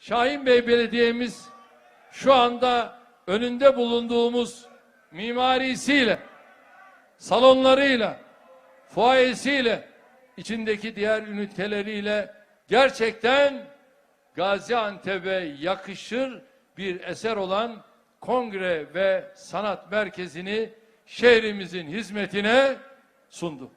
Şahin Bey Belediye'miz şu anda önünde bulunduğumuz mimarisiyle, salonlarıyla, fuayesiyle, içindeki diğer üniteleriyle gerçekten Gaziantep'e yakışır bir eser olan kongre ve sanat merkezini şehrimizin hizmetine sundu.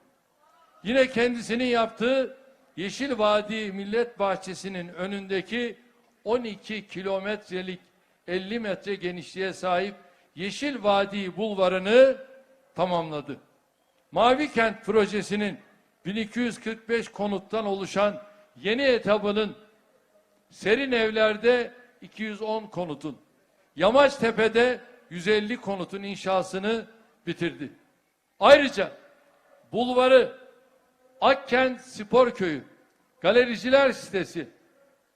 Yine kendisinin yaptığı Yeşil Vadi Millet Bahçesi'nin önündeki 12 kilometrelik 50 metre genişliğe sahip Yeşil Vadi bulvarını tamamladı. Mavi Kent projesinin 1245 konuttan oluşan yeni etabının Serin Evler'de 210 konutun, Yamaçtepe'de 150 konutun inşasını bitirdi. Ayrıca bulvarı, Akkent Spor Köyü, Galericiler Sitesi,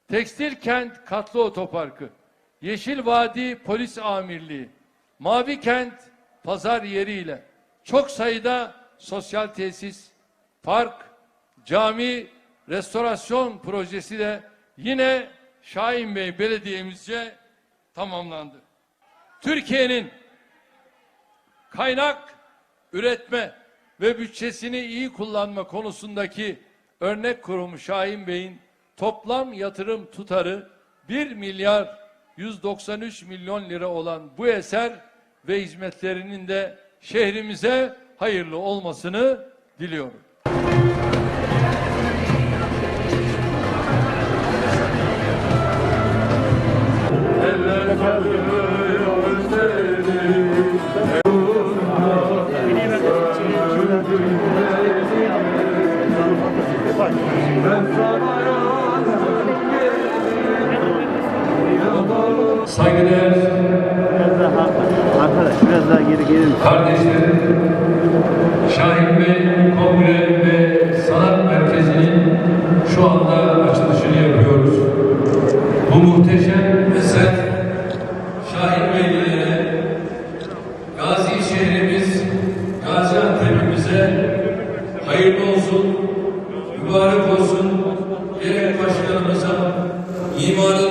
Tekstil Kent Katlı Otoparkı, Yeşil Vadi Polis Amirliği, Mavi Kent Pazar yeriyle. Çok sayıda sosyal tesis, park, cami, restorasyon projesi de yine Şahin Bey Belediye'mizce tamamlandı. Türkiye'nin kaynak üretme ve bütçesini iyi kullanma konusundaki örnek kurumu Şahin Bey'in toplam yatırım tutarı 1 milyar 193 milyon lira olan bu eser ve hizmetlerinin de şehrimize hayırlı olmasını diliyorum. Saygıdeğer biraz daha geri gelin. kardeşlerim, Şahin Bey Kongre ve Sanat Merkezi'nin şu anda açılışını yapıyoruz. Bu muhteşem eser Şahin Beylilere, Gazi şehrimiz, Gaziantep'imize hayırlı olsun, mübarek olsun. Gerek başkanımıza, mimarından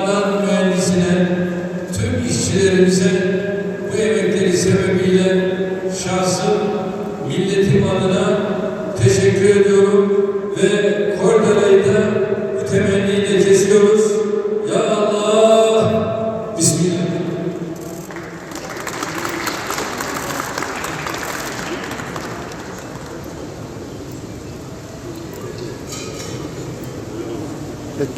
Bana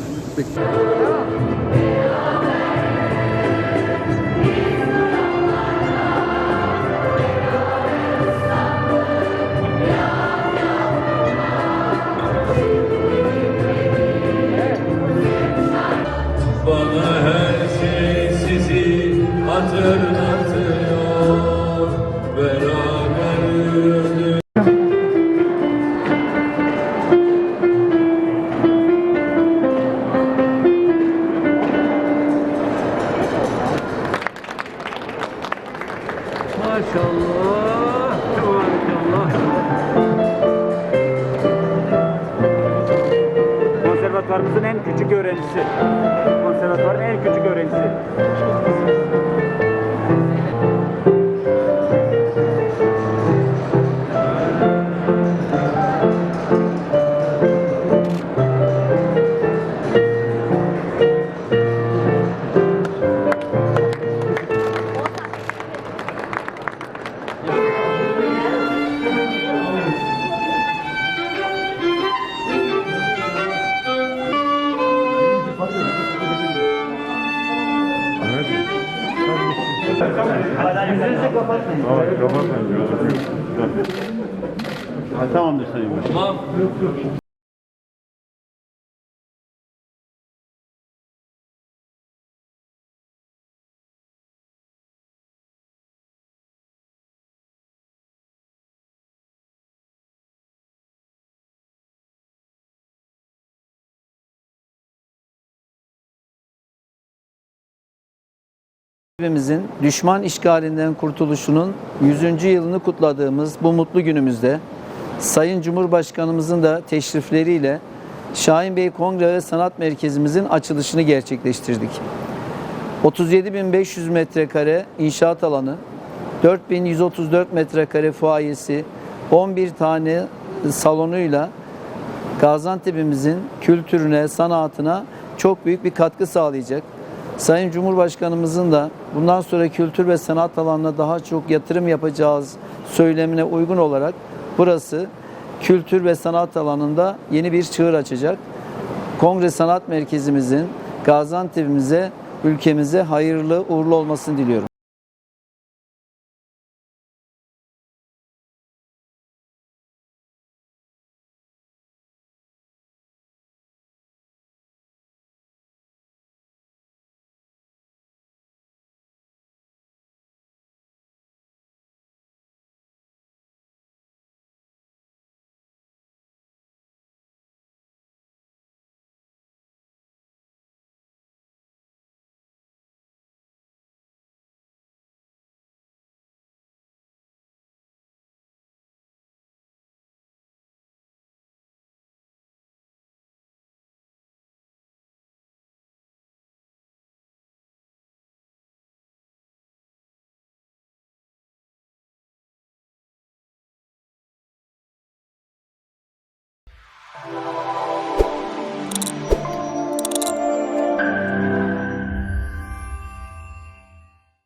her şey sizi hatırlatıyor Konservatuvarımızın en küçük öğrencisi. Konservatuvarın en küçük öğrencisi. Ha, tamamdır Sayın Başkanım. Hepimizin düşman işgalinden kurtuluşunun 100. yılını kutladığımız bu mutlu günümüzde Sayın Cumhurbaşkanımızın da teşrifleriyle Şahin Bey Kongre ve Sanat Merkezimizin açılışını gerçekleştirdik. 37.500 metrekare inşaat alanı, 4134 metrekare fuayesi, 11 tane salonuyla Gaziantep'imizin kültürüne, sanatına çok büyük bir katkı sağlayacak. Sayın Cumhurbaşkanımızın da bundan sonra kültür ve sanat alanına daha çok yatırım yapacağız söylemine uygun olarak burası kültür ve sanat alanında yeni bir çığır açacak. Kongre Sanat Merkezimizin Gaziantep'imize, ülkemize hayırlı uğurlu olmasını diliyorum.